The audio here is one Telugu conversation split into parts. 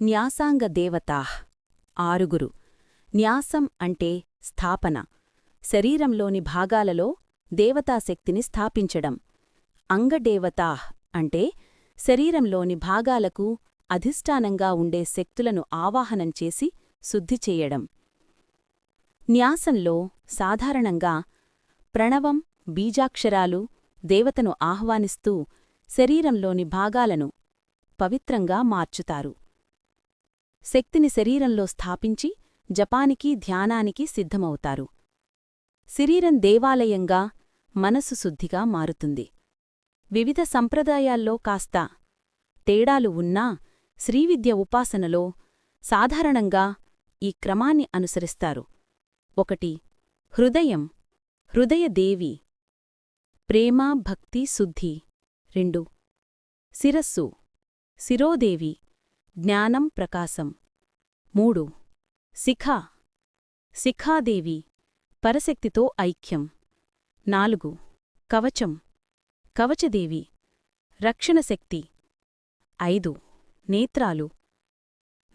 న్యాసాంగ దేవతాహ్ ఆరుగురు. న్యాసం అంటే స్థాపన. శరీరంలోని భాగాలలో దేవతాశక్తిని స్థాపించడం. అంగదేవతాహ్ అంటే శరీరంలోని భాగాలకు అధిష్టానంగా ఉండే శక్తులను ఆవాహనం చేసి శుద్ధి చేయడం. న్యాసంలో సాధారణంగా ప్రణవం బీజాక్షరాలు దేవతను ఆహ్వానిస్తూ శరీరంలోని భాగాలను పవిత్రంగా మార్చుతారు. శక్తిని శరీరంలో స్థాపించి జపానికి ధ్యానానికి సిద్ధమవుతారు. శరీరం దేవాలయంగా మనసు శుద్ధిగా మారుతుంది. వివిధ సంప్రదాయాల్లో కాస్త తేడాలు ఉన్నా శ్రీవిద్య ఉపాసనలో సాధారణంగా ఈ క్రమాన్ని అనుసరిస్తారు. ఒకటి హృదయం హృదయదేవి ప్రేమ భక్తి శుద్ధి. రెండు శిరస్సు శిరోదేవి. జ్ఞానం ప్రకాశం. మూడు. శిఖా. శిఖాదేవి. పరశక్తితో ఐక్యం. నాలుగు. కవచం. కవచదేవి. రక్షణశక్తి. ఐదు. నేత్రాలు.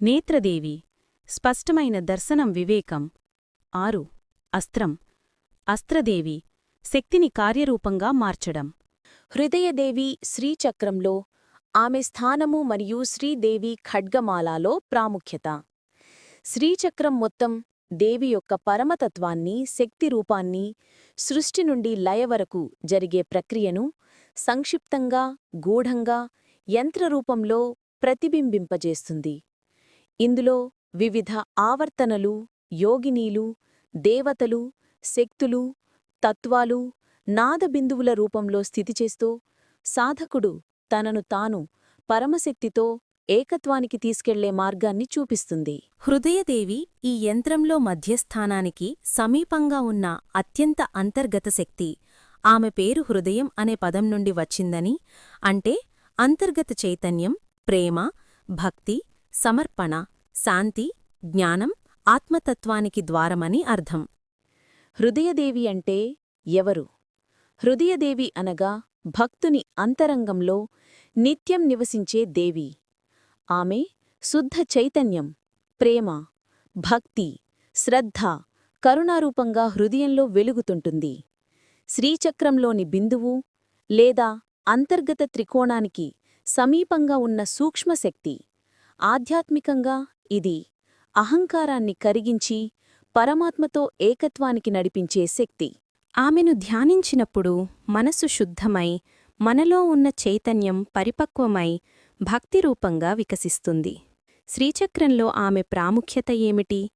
నేత్రదేవి. స్పష్టమైన దర్శనం వివేకం. ఆరు. అస్త్రం. అస్త్రదేవి. శక్తిని కార్యరూపంగా మార్చడం. హృదయదేవి శ్రీచక్రంలో ఆమె స్థానము మరియు శ్రీదేవి ఖడ్గమాలాలో ప్రాముఖ్యత. శ్రీచక్రం మొత్తం దేవి యొక్క పరమతత్వాన్ని శక్తి రూపాన్ని సృష్టి నుండి లయ వరకు జరిగే ప్రక్రియను సంక్షిప్తంగా గూఢంగా యంత్రరూపంలో ప్రతిబింబింపజేస్తుంది. ఇందులో వివిధ ఆవర్తనలు యోగినీలు దేవతలు శక్తులు తత్వాలు నాదబిందువుల రూపంలో స్థితిచేస్తూ సాధకుడు తనను తాను పరమశక్తితో ఏకత్వానికి తీసుకెళ్ళే మార్గాన్ని చూపిస్తుంది. హృదయదేవి ఈ యంత్రంలో మధ్యస్థానానికి సమీపంగా ఉన్న అత్యంత అంతర్గత శక్తి ఆమె పేరు హృదయం అనే పదం నుండి వచ్చిందని అంటే అంతర్గత చైతన్యం ప్రేమ భక్తి సమర్పణ శాంతి జ్ఞానం ఆత్మతత్వానికి ద్వారమని అర్థం. హృదయదేవి అంటే ఎవరు? హృదయదేవి అనగా భక్తుని అంతరంగంలో నిత్యం నివసించే దేవి. ఆమె శుద్ధ చైతన్యం ప్రేమ భక్తి శ్రద్ధ కరుణారూపంగా హృదయంలో వెలుగుతుంటుంది. శ్రీచక్రంలోని బిందువు లేదా అంతర్గత త్రికోణానికి సమీపంగా ఉన్న సూక్ష్మశక్తి ఆధ్యాత్మికంగా ఇది అహంకారాన్ని కరిగించి పరమాత్మతో ఏకత్వానికి నడిపించే శక్తి. ఆమెను ధ్యానించినప్పుడు మనసు శుద్ధమై మనలో ఉన్న చైతన్యం పరిపక్వమై భక్తిరూపంగా వికసిస్తుంది. శ్రీచక్రంలో ఆమె ప్రాముఖ్యత ఏమిటి?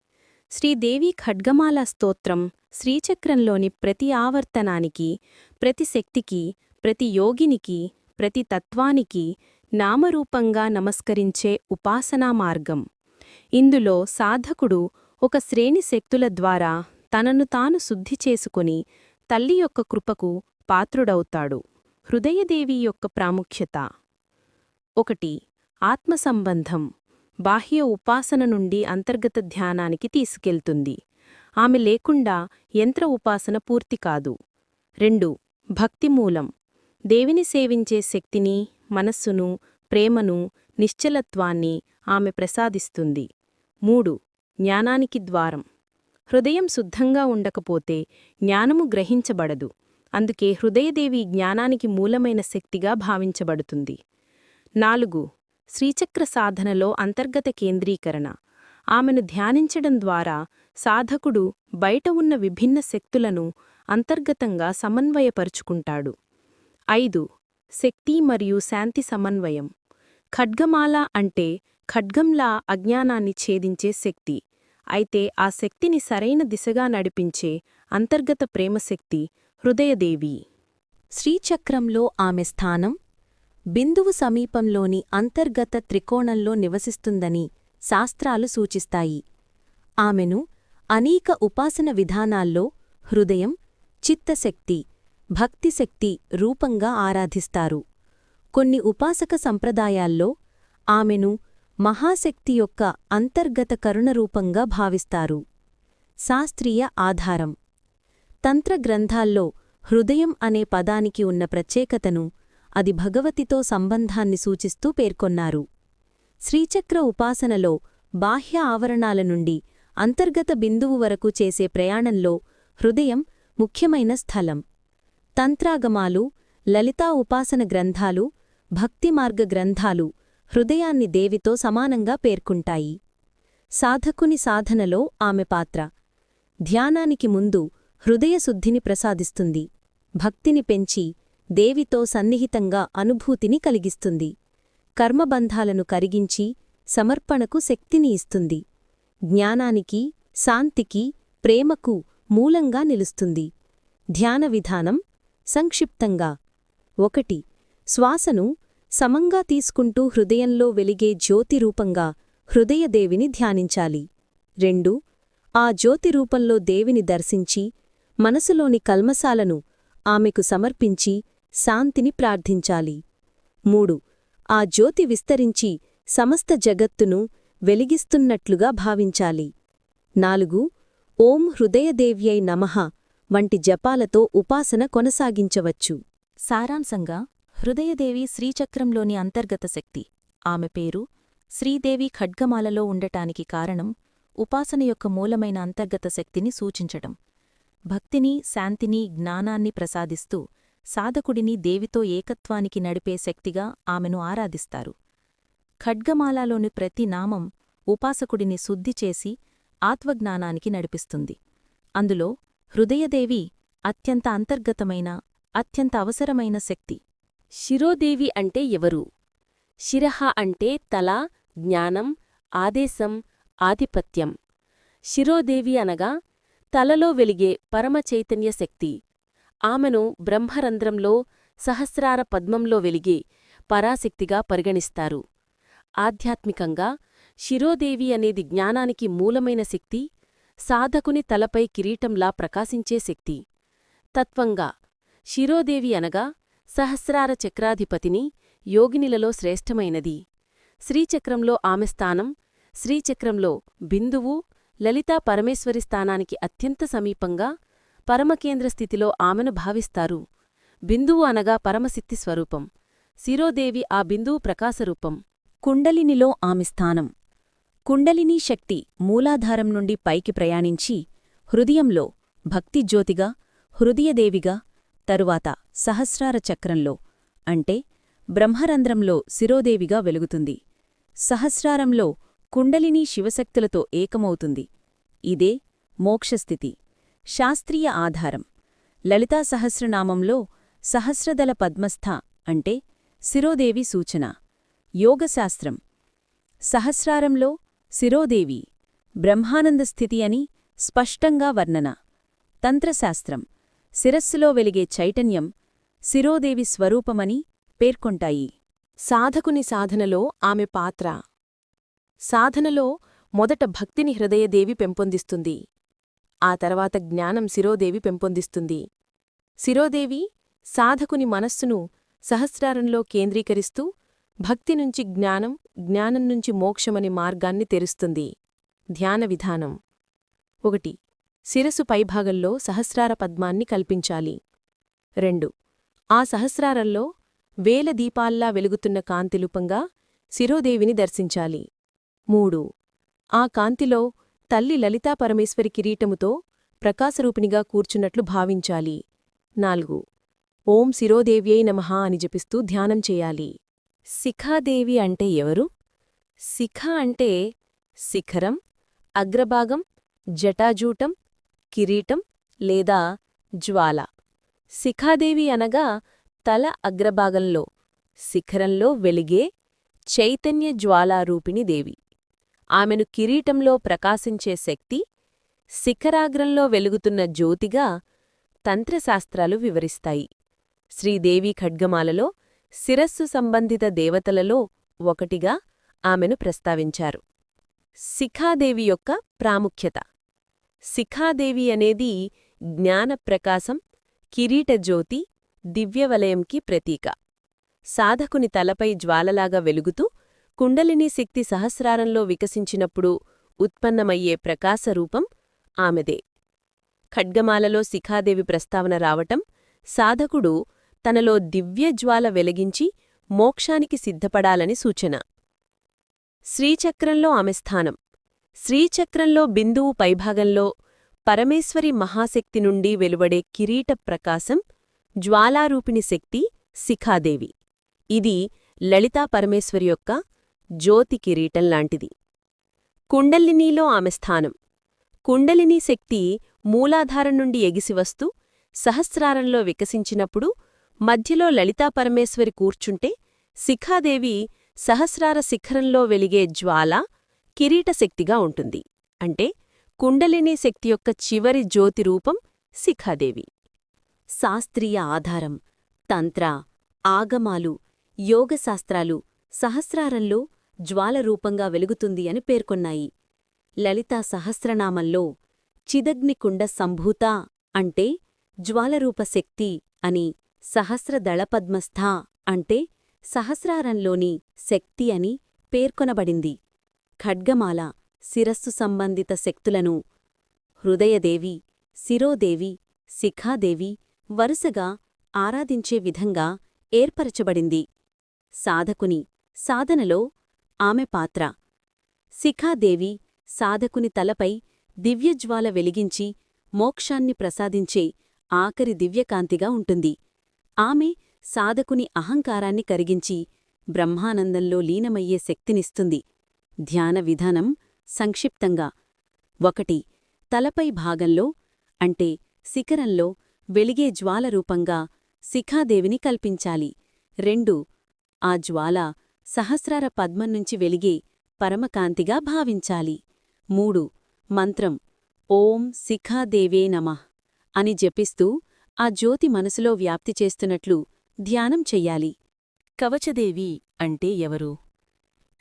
శ్రీదేవి ఖడ్గమాల స్తోత్రం శ్రీచక్రంలోని ప్రతి ఆవర్తనానికి ప్రతి శక్తికి ప్రతి యోగినికి ప్రతి తత్వానికి నామరూపంగా నమస్కరించే ఉపాసనా మార్గం. ఇందులో సాధకుడు ఒక శ్రేణి శక్తుల ద్వారా తనను తాను శుద్ధి చేసుకుని తల్లి యొక్క కృపకు పాత్రుడవుతాడు. హృదయదేవి యొక్క ప్రాముఖ్యత. ఒకటి ఆత్మసంబంధం. బాహ్య ఉపాసన నుండి అంతర్గత ధ్యానానికి తీసుకెళ్తుంది. ఆమె లేకుండా యంత్ర ఉపాసన పూర్తి కాదు. రెండు భక్తిమూలం దేవిని సేవించే శక్తిని మనస్సును ప్రేమను నిశ్చలత్వాన్ని ఆమె ప్రసాదిస్తుంది. మూడు జ్ఞానానికి ద్వారం. హృదయం శుద్ధంగా ఉండకపోతే జ్ఞానము గ్రహించబడదు. అందుకే హృదయదేవి జ్ఞానానికి మూలమైన శక్తిగా భావించబడుతుంది. నాలుగు శ్రీచక్ర సాధనలో అంతర్గత కేంద్రీకరణ. ఆమెను ధ్యానించడం ద్వారా సాధకుడు బయట ఉన్న విభిన్న శక్తులను అంతర్గతంగా సమన్వయపరుచుకుంటాడు. ఐదు శక్తి మరియు శాంతి సమన్వయం. ఖడ్గమాల అంటే ఖడ్గంలా అజ్ఞానాన్ని ఛేదించే శక్తి. అయితే ఆ శక్తిని సరైన దిశగా నడిపించే అంతర్గత ప్రేమశక్తి హృదయదేవి. శ్రీచక్రంలో ఆమె స్థానం బిందువు సమీపంలోని అంతర్గత త్రికోణంలో నివసిస్తుందని శాస్త్రాలు సూచిస్తాయి. ఆమెను అనేక ఉపాసన విధానాల్లో హృదయం చిత్తశక్తి భక్తిశక్తి రూపంగా ఆరాధిస్తారు. కొన్ని ఉపాసక సంప్రదాయాల్లో ఆమెను మహాశక్తి యొక్క అంతర్గత కరుణరూపంగా భావిస్తారు. శాస్త్రీయ ఆధారం. తంత్రగ్రంథాల్లో హృదయం అనే పదానికి ఉన్న ప్రత్యేకతను అది భగవతితో సంబంధాన్ని సూచిస్తూ పేర్కొన్నారు. శ్రీచక్ర ఉపాసనలో బాహ్య ఆవరణాల నుండి అంతర్గత బిందువు వరకు చేసే ప్రయాణంలో హృదయం ముఖ్యమైన స్థలం. తంత్రాగమాలు లలితా ఉపాసన గ్రంథాలు భక్తిమార్గ గ్రంథాలు హృదయాన్ని దేవితో సమానంగా పేర్కొంటాయి. సాధకుని సాధనలో ఆమె పాత్ర. ధ్యానానికి ముందు హృదయశుద్ధిని ప్రసాదిస్తుంది. భక్తిని పెంచి దేవితో సన్నిహితంగా అనుభూతిని కలిగిస్తుంది. కర్మబంధాలను కరిగించి సమర్పణకు శక్తిని ఇస్తుంది. జ్ఞానానికి శాంతికి ప్రేమకు మూలంగా నిలుస్తుంది. ధ్యాన విధానం సంక్షిప్తంగా. ఒకటి. శ్వాసను సమంగా తీసుకుంటూ హృదయంలో వెలిగే జ్యోతి రూపంగా హృదయదేవిని ధ్యానించాలి. రెండు ఆ జ్యోతి రూపంలో దేవిని దర్శించి మనసులోని కల్మసాలను ఆమెకు సమర్పించి శాంతిని ప్రార్థించాలి. మూడు ఆ జ్యోతి విస్తరించి సమస్త జగత్తును వెలిగిస్తున్నట్లుగా భావించాలి. నాలుగు ఓం హృదయదేవ్యై నమః వంటి జపాలతో ఉపాసన కొనసాగించవచ్చు. సారాంశంగా హృదయదేవి శ్రీచక్రంలోని అంతర్గత శక్తి. ఆమె పేరు శ్రీదేవి ఖడ్గమాలలో ఉండటానికి కారణం ఉపాసన యొక్క మూలమైన అంతర్గత శక్తిని సూచించటం. భక్తిని శాంతిని జ్ఞానాన్ని ప్రసాదిస్తూ సాధకుడిని దేవితో ఏకత్వానికి నడిపే శక్తిగా ఆమెను ఆరాధిస్తారు. ఖడ్గమాలాలోని ప్రతి నామం ఉపాసకుడిని శుద్ధి చేసి ఆత్మజ్ఞానానికి నడిపిస్తుంది. అందులో హృదయదేవి అత్యంత అంతర్గతమైన అత్యంత అవసరమైన శక్తి శిరోదేవి అంటే ఎవరు? శిరహ అంటే తల జ్ఞానం ఆదేశం ఆధిపత్యం. శిరోదేవి అనగా తలలో వెలిగే పరమ చైతన్య శక్తి. ఆమెను బ్రహ్మరంధ్రంలో సహస్రార పద్మంలో వెలిగే పరాశక్తిగా పరిగణిస్తారు. ఆధ్యాత్మికంగా శిరోదేవి అనేది జ్ఞానానికి మూలమైన శక్తి సాధకుని తలపై కిరీటంలా ప్రకాశించే శక్తి. తత్వంగా శిరోదేవి అనగా సహస్రార చక్రాధిపతిని యోగినిలలో శ్రేష్టమైనది. శ్రీచక్రంలో ఆమె స్థానం శ్రీచక్రంలో బిందువు లలితా పరమేశ్వరి స్థానానికి అత్యంత సమీపంగా పరమకేంద్ర స్థితిలో ఆమెను భావిస్తారు. బిందువు అనగా పరమసిద్ధి స్వరూపం. శిరోదేవి ఆ బిందువు ప్రకాశరూపం కుండలినిలో ఆమె స్థానం. కుండలినీ శక్తి మూలాధారం నుండి పైకి ప్రయాణించి హృదయంలో భక్తిజ్యోతిగా హృదయదేవిగా తరువాత సహస్రార చక్రంలో అంటే బ్రహ్మరంధ్రంలో శిరోదేవిగా వెలుగుతుంది. సహస్రారంలో కుండలినీ శివశక్తులతో ఏకమవుతుంది. ఇదే మోక్షస్థితి. శాస్త్రీయ ఆధారం. లలితా సహస్రనామంలో సహస్రదల పద్మస్థ అంటే శిరోదేవి సూచన. యోగశాస్త్రం. సహస్రారంలో శిరోదేవి బ్రహ్మానంద స్థితి అని స్పష్టంగా వర్ణన. తంత్రశాస్త్రం. శిరస్సులో వెలిగే చైతన్యం శిరోదేవి స్వరూపమని పేర్కొంటాయి. సాధకుని సాధనలో ఆమె పాత్ర. సాధనలో మొదట భక్తిని హృదయదేవి పెంపొందిస్తుంది. ఆ తర్వాత జ్ఞానం శిరోదేవి పెంపొందిస్తుంది. శిరోదేవి సాధకుని మనస్సును సహస్రారంలో కేంద్రీకరిస్తూ భక్తి నుంచి జ్ఞానం జ్ఞానం నుంచి మోక్షమని మార్గాన్ని తెరుస్తుంది. ధ్యాన విధానం. ఒకటి. శిరసు పైభాగంలో సహస్రార పద్మాన్ని కల్పించాలి. రెండు. ఆ సహస్రారంలో వేల దీపాల్లా వెలుగుతున్న కాంతిలుపంగా శిరోదేవిని దర్శించాలి. మూడు. ఆ కాంతిలో తల్లి లలితా పరమేశ్వరి కిరీటముతో ప్రకాశరూపిణిగా కూర్చున్నట్లు భావించాలి. నాలుగు. ఓం శిరోదేవ్యై నమః అని జపిస్తూ ధ్యానం చేయాలి. శిఖాదేవి అంటే ఎవరు? శిఖ అంటే శిఖరం అగ్రభాగం జటాజూటం కిరీటం లేదా జ్వాల. శిఖాదేవి అనగా తల అగ్రభాగంలో శిఖరంలో వెలిగే చైతన్య జ్వాలారూపిణి దేవి. ఆమెను కిరీటంలో ప్రకాశించే శక్తి శిఖరాగ్రంలో వెలుగుతున్న జ్యోతిగా తంత్రశాస్త్రాలు వివరిస్తాయి. శ్రీదేవి ఖడ్గమాలలో శిరస్సు సంబంధిత దేవతలలో ఒకటిగా ఆమెను ప్రస్తావించారు. శిఖాదేవి యొక్క ప్రాముఖ్యత శిఖాదేవి అనేది జ్ఞానప్రకాశం కిరీటజ్యోతి దివ్యవలయంకి ప్రతీక. సాధకుని తలపై జ్వాలలాగా వెలుగుతూ కుండలినీ శక్తి సహస్రారంలో వికసించినప్పుడు ఉత్పన్నమయ్యే ప్రకాశరూపం ఆమెదే. ఖడ్గమాలలో శిఖాదేవి ప్రస్తావన రావటం సాధకుడు తనలో దివ్యజ్వాల వెలిగించి మోక్షానికి సిద్ధపడాలని సూచన. శ్రీచక్రంలో ఆమె స్థానం. శ్రీచక్రంలో బిందువు పైభాగంలో పరమేశ్వరి మహాశక్తి నుండి వెలువడే కిరీట ప్రకాశం జ్వాలారూపిణి శక్తి శిఖాదేవి. ఇది లలితా పరమేశ్వరి యొక్క జ్యోతి కిరీటం లాంటిది. కుండలినీలో ఆమె స్థానం. కుండలినీ శక్తి మూలాధారం నుండి ఎగిసివస్తూ సహస్రారంలో వికసించినప్పుడు మధ్యలో లలితా పరమేశ్వరి కూర్చుంటే శిఖాదేవి సహస్రార శిఖరంలో వెలిగే జ్వాల కిరీటశక్తిగా ఉంటుంది. అంటే కుండలిని శక్తి యొక్క చివరి జ్యోతి రూపం శిఖాదేవి. శాస్త్రీయ ఆధారం తంత్ర ఆగమాలు యోగశాస్త్రాలు సహస్రారంలో జ్వాలరూపంగా వెలుగుతుంది అని పేర్కొన్నాయి. లలితా సహస్రనామంలో చిదగ్నికుండ సంభూత అంటే జ్వాలరూప శక్తి అని సహస్రదళపద్మస్థ అంటే సహస్రారంలోని శక్తి అని పేర్కొనబడింది. ఖడ్గమాల శిరస్సు సంబంధిత శక్తులను హృదయదేవి శిరోదేవి శిఖాదేవి వరుసగా ఆరాధించే విధంగా ఏర్పరచబడింది. సాధకుని సాధనలో ఆమె పాత్ర. శిఖాదేవి సాధకుని తలపై దివ్యజ్వాల వెలిగించి మోక్షాన్ని ప్రసాదించే ఆఖరి దివ్యకాంతిగా ఉంటుంది. ఆమె సాధకుని అహంకారాన్ని కరిగించి బ్రహ్మానందంలో లీనమయ్యే శక్తినిస్తుంది. ధ్యాన విధానం సంక్షిప్తంగా. ఒకటి తలపై భాగంలో అంటే శిఖరంలో వెలిగే జ్వాల రూపంగా శిఖాదేవిని కల్పించాలి. రెండు ఆ జ్వాల సహస్రార పద్మం నుంచి వెలిగే పరమకాంతిగా భావించాలి. మూడు మంత్రం ఓం శిఖాదేవే నమః అని జపిస్తూ ఆ జ్యోతి మనసులో వ్యాప్తి చేస్తున్నట్లు ధ్యానం చెయ్యాలి. కవచదేవి అంటే ఎవరు?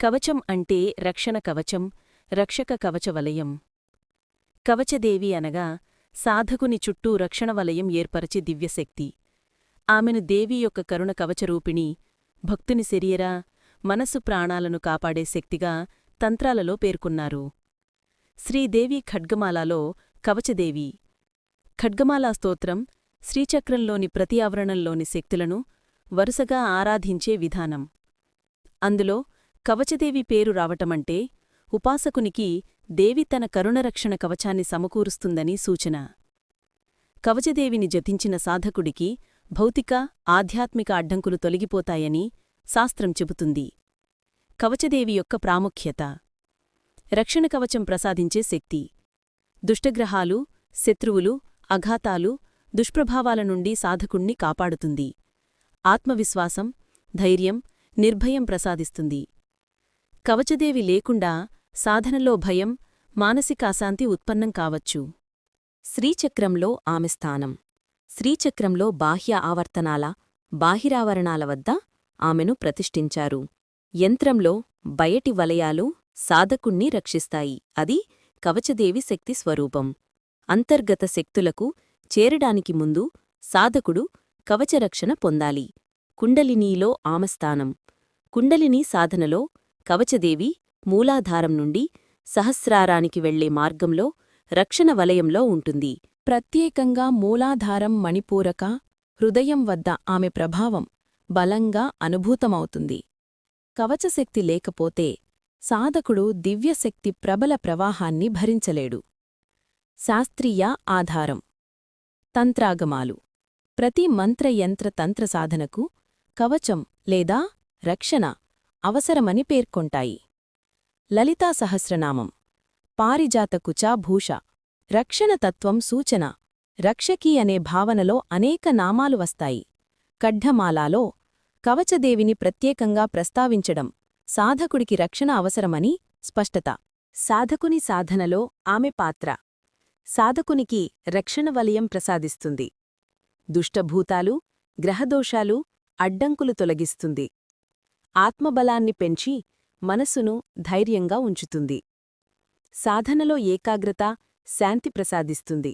కవచం అంటే రక్షణ కవచం రక్షక కవచ వలయం. కవచదేవి అనగా సాధకుని చుట్టూ రక్షణ వలయం ఏర్పరచి దివ్యశక్తి. ఆమెను దేవి యొక్క కరుణ కవచరూపిణి భక్తుని శరీర మనసు ప్రాణాలను కాపాడే శక్తిగా తంత్రాలలో పేర్కొన్నారు. శ్రీదేవి ఖడ్గమాలలో కవచదేవి. ఖడ్గమాలా స్తోత్రం శ్రీచక్రంలోని ప్రతి ఆవరణంలోని శక్తులను వరుసగా ఆరాధించే విధానం. అందులో కవచదేవి పేరు రావటమంటే ఉపాసకునికి దేవి తన కరుణరక్షణ కవచాన్ని సమకూరుస్తుందని సూచన. కవచదేవిని జతించిన సాధకుడికి భౌతిక ఆధ్యాత్మిక అడ్డంకులు తొలగిపోతాయని శాస్త్రం చెబుతుంది. కవచదేవి యొక్క ప్రాముఖ్యత. రక్షణ కవచం ప్రసాదించే శక్తి. దుష్టగ్రహాలు శత్రువులు అఘాతాలు దుష్ప్రభావాల నుండి సాధకుణ్ణి కాపాడుతుంది. ఆత్మవిశ్వాసం ధైర్యం నిర్భయం ప్రసాదిస్తుంది. కవచదేవి లేకుండా సాధనలో భయం మానసిక అశాంతి ఉత్పన్నం కావచ్చు. శ్రీచక్రంలో ఆమె స్థానం. శ్రీచక్రంలో బాహ్య ఆవర్తనాల బాహిరావరణాల వద్ద ఆమెను ప్రతిష్ఠించారు. యంత్రంలో బయటి వలయాలు సాధకుణ్ణి రక్షిస్తాయి. అది కవచదేవి శక్తి స్వరూపం. అంతర్గత శక్తులకు చేరడానికి ముందు సాధకుడు కవచరక్షణ పొందాలి. కుండలినీలో ఆమస్థానం కుండలినీ సాధనలో కవచదేవి మూలాధారం నుండి సహస్రారానికి వెళ్ళే మార్గంలో రక్షణ వలయంలో ఉంటుంది. ప్రత్యేకంగా మూలాధారం మణిపూరక హృదయం వద్ద ఆమె ప్రభావం బలంగా అనుభూతమవుతుంది. కవచశక్తి లేకపోతే సాధకుడు దివ్యశక్తి ప్రబల ప్రవాహాన్ని భరించలేడు. శాస్త్రీయ ఆధారం తంత్రాగమాలు ప్రతి మంత్రయంత్ర తంత్ర సాధనకు కవచం లేదా రక్షణ అవసరమని పేర్కొంటాయి. లలితా సహస్రనామం. పారిజాతకుచా భూష. రక్షణతత్వం సూచన. రక్షకీ అనే భావనలో అనేక నామాలు వస్తాయి. కడ్ఢమాలాలో కవచదేవిని ప్రత్యేకంగా ప్రస్తావించడం సాధకుడికి రక్షణ అవసరమని స్పష్టత. సాధకుని సాధనలో ఆమె పాత్ర. సాధకునికి రక్షణ వలయం ప్రసాదిస్తుంది. దుష్టభూతాలు గ్రహదోషాలు అడ్డంకులు తొలగిస్తుంది. ఆత్మబలాన్ని పెంచి మనసును ధైర్యంగా ఉంచుతుంది. సాధనలో ఏకాగ్రత శాంతి ప్రసాదిస్తుంది.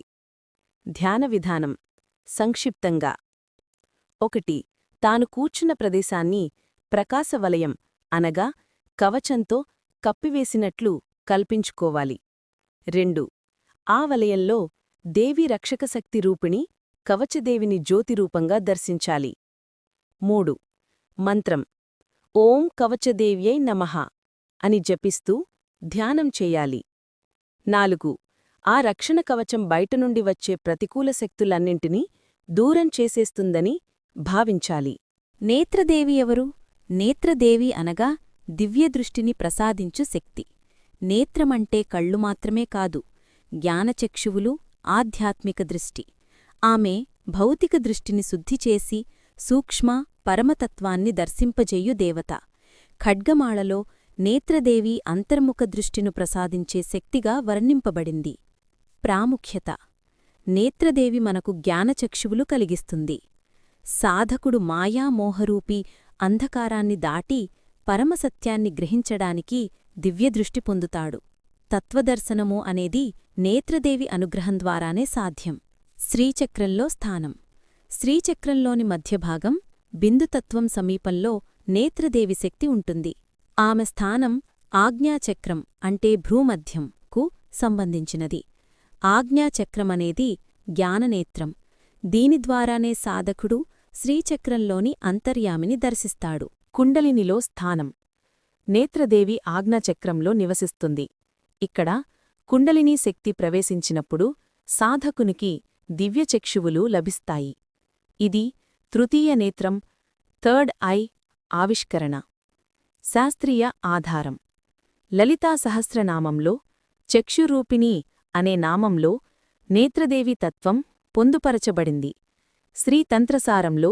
ధ్యాన విధానం. సంక్షిప్తంగా. ఒకటి తాను కూర్చున్న ప్రదేశాన్ని ప్రకాశవలయం అనగా కవచంతో కప్పివేసినట్లు కల్పించుకోవాలి. రెండు ఆ వలయంలో దేవి రక్షకశక్తి రూపిణి కవచదేవిని జ్యోతిరూపంగా దర్శించాలి. మూడు మంత్రం. ఓం కవచదేవ్యై నమః అని జపిస్తూ ధ్యానం చేయాలి. నాలుగు. ఆ రక్షణ కవచం బయట నుండి వచ్చే ప్రతికూల శక్తులన్నింటినీ దూరం చేసేస్తుందని భావించాలి. నేత్రదేవి ఎవరు? నేత్రదేవి అనగా దివ్యదృష్టిని ప్రసాదించు శక్తి. నేత్రమంటే కళ్ళు మాత్రమే కాదు జ్ఞానచక్షువులు ఆధ్యాత్మిక దృష్టి. ఆమె భౌతిక దృష్టిని శుద్ధిచేసి సూక్ష్మ పరమతత్వాన్ని దర్శింపజేయు దేవత. ఖడ్గమాళలో నేత్రదేవి అంతర్ముఖ దృష్టిను ప్రసాదించే శక్తిగా వర్ణింపబడింది. ప్రాముఖ్యత. నేత్రదేవి మనకు జ్ఞానచక్షువులు కలిగిస్తుంది. సాధకుడు మాయామోహరూపి అంధకారాన్ని దాటి పరమసత్యాన్ని గ్రహించడానికి దివ్యదృష్టి పొందుతాడు. తత్వదర్శనము అనేది నేత్రదేవి అనుగ్రహం ద్వారానే సాధ్యం. శ్రీచక్రంలో స్థానం. శ్రీచక్రంలోని మధ్యభాగం బిందుతత్వం సమీపంలో నేత్రదేవి శక్తి ఉంటుంది. ఆమె స్థానం ఆజ్ఞాచక్రం అంటే భ్రూమధ్యం కు సంబంధించినది. ఆజ్ఞాచక్రమనేది జ్ఞాననేత్రం. దీని ద్వారానే సాధకుడు శ్రీచక్రంలోని అంతర్యామిని దర్శిస్తాడు. కుండలినిలో స్థానం. నేత్రదేవి ఆజ్ఞాచక్రంలో నివసిస్తుంది. ఇక్కడ కుండలినీ శక్తి ప్రవేశించినప్పుడు సాధకునికి దివ్యచక్షువులు లభిస్తాయి. ఇది తృతీయ నేత్రం థర్డ్ ఐ ఆవిష్కరణ. శాస్త్రీయ ఆధారం. లలితా సహస్రనామంలో చక్షురూపిణి అనే నామంలో నేత్రదేవి తత్వం పొందుపరచబడింది. శ్రీతంత్రసారంలో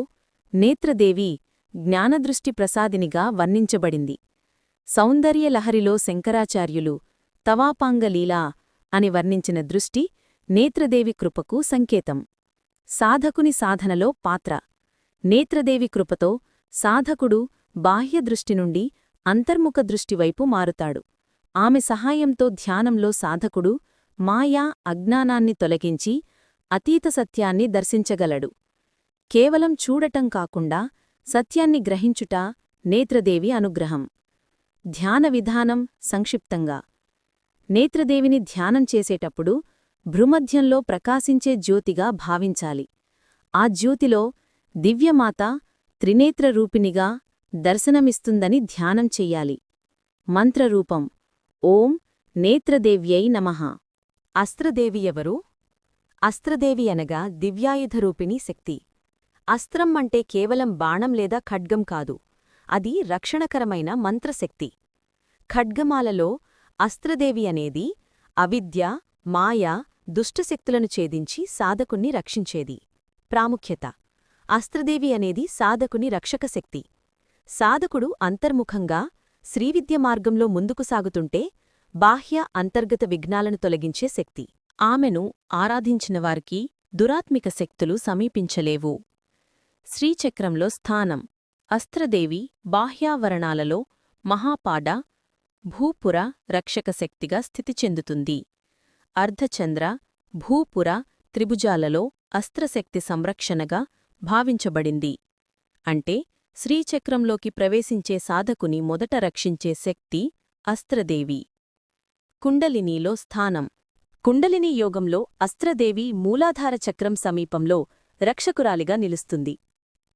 నేత్రదేవి జ్ఞానదృష్టి ప్రసాదినిగా వర్ణించబడింది. సౌందర్యలహరిలో శంకరాచార్యులు తవాపాంగలీలా అని వర్ణించిన దృష్టి నేత్రదేవి కృపకు సంకేతం. సాధకుని సాధనలో పాత్ర. నేత్రదేవి కృపతో సాధకుడు బాహ్యదృష్టి నుండి అంతర్ముఖ దృష్టివైపు మారుతాడు. ఆమె సహాయంతో ధ్యానంలో సాధకుడు మాయా అజ్ఞానాన్ని తొలగించి అతీత సత్యాన్ని దర్శించగలడు. కేవలం చూడటం కాకుండా సత్యాన్ని గ్రహించుట నేత్రదేవి అనుగ్రహం. ధ్యాన విధానం సంక్షిప్తంగా. నేత్రదేవిని ధ్యానం చేసేటప్పుడు భ్రుమధ్యంలో ప్రకాశించే జ్యోతిగా భావించాలి. ఆ జ్యోతిలో దివ్యమాత త్రినేత్రరూపిణిగా దర్శనమిస్తుందని ధ్యానం చెయ్యాలి. మంత్రరూపం. ఓం నేత్రదేవ్యై నమః. అస్త్రదేవి ఎవరు అస్త్రదేవి అనగా దివ్యాయుధరూపిణి శక్తి. అస్త్రం అంటే కేవలం బాణం లేదా ఖడ్గం కాదు. అది రక్షణకరమైన మంత్రశక్తి. ఖడ్గమాలలో అస్త్రదేవి అనేది అవిద్య మాయ దుష్టశక్తులను ఛేదించి సాధకుణ్ణి రక్షించేది. ప్రాముఖ్యత. అస్త్రదేవి అనేది సాధకుని రక్షక శక్తి. సాధకుడు అంతర్ముఖంగా శ్రీవిద్య మార్గంలో ముందుకు సాగుతుంటే బాహ్య అంతర్గత విఘ్నాలను తొలగించే శక్తి. ఆమెను ఆరాధించినవారికి దురాత్మిక శక్తులు సమీపించలేవు. శ్రీచక్రంలో స్థానం. అస్త్రదేవి బాహ్యావరణాలలో మహాపాడ భూపుర రక్షక శక్తిగా స్థితి చెందుతుంది. అర్ధచంద్ర భూపుర త్రిభుజాలలో అస్త్రశక్తి సంరక్షణగా భావించబడింది. అంటే శ్రీచక్రంలోకి ప్రవేశించే సాధకుని మొదట రక్షించే శక్తి అస్త్రదేవి. కుండలినీలో స్థానం. కుండలిని యోగంలో అస్త్రదేవి మూలాధార చక్రం సమీపంలో రక్షకురాలిగా నిలుస్తుంది.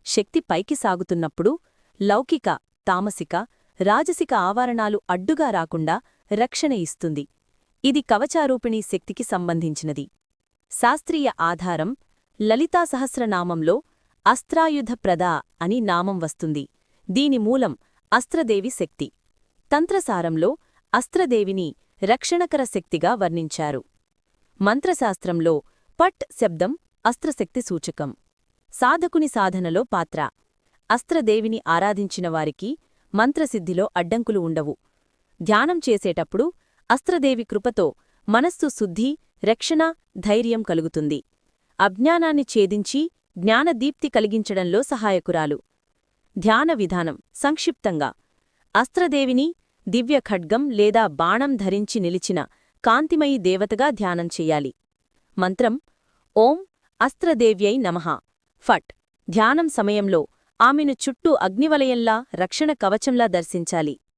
శక్తి పైకి సాగుతున్నప్పుడు లౌకిక తామసిక రాజసిక ఆవరణాలు అడ్డుగా రాకుండా రక్షణ ఇస్తుంది. ఇది కవచారూపిణీ శక్తికి సంబంధించినది. శాస్త్రీయ ఆధారం లలితా సహస్రనామంలో అస్త్రాయుధప్రద అని నామం వస్తుంది. దీని మూలం అస్త్రదేవి శక్తి. తంత్రసారంలో అస్త్రదేవిని రక్షణకర శక్తిగా వర్ణించారు. మంత్రశాస్త్రంలో పట్ శబ్దం అస్త్రశక్తి సూచకం. సాధకుని సాధనలో పాత్ర. అస్త్రదేవిని ఆరాధించిన వారికి మంత్రసిద్ధిలో అడ్డంకులు ఉండవు. ధ్యానం చేసేటప్పుడు అస్త్రదేవి కృపతో మనస్సు శుద్ధి రక్షణ ధైర్యం కలుగుతుంది. అజ్ఞానాన్ని ఛేదించి జ్ఞానదీప్తి కలిగించడంలో సహాయకురాలు. ధ్యాన విధానం. సంక్షిప్తంగా. అస్త్రదేవిని దివ్య ఖడ్గం లేదా బాణం ధరించి నిలిచిన కాంతిమయీ దేవతగా ధ్యానం చెయ్యాలి మంత్రం. ఓం అస్త్రదేవ్యై నమః. ఫట్. ధ్యానం సమయంలో ఆమెను చుట్టూ అగ్నివలయంలా రక్షణ కవచంలా దర్శించాలి.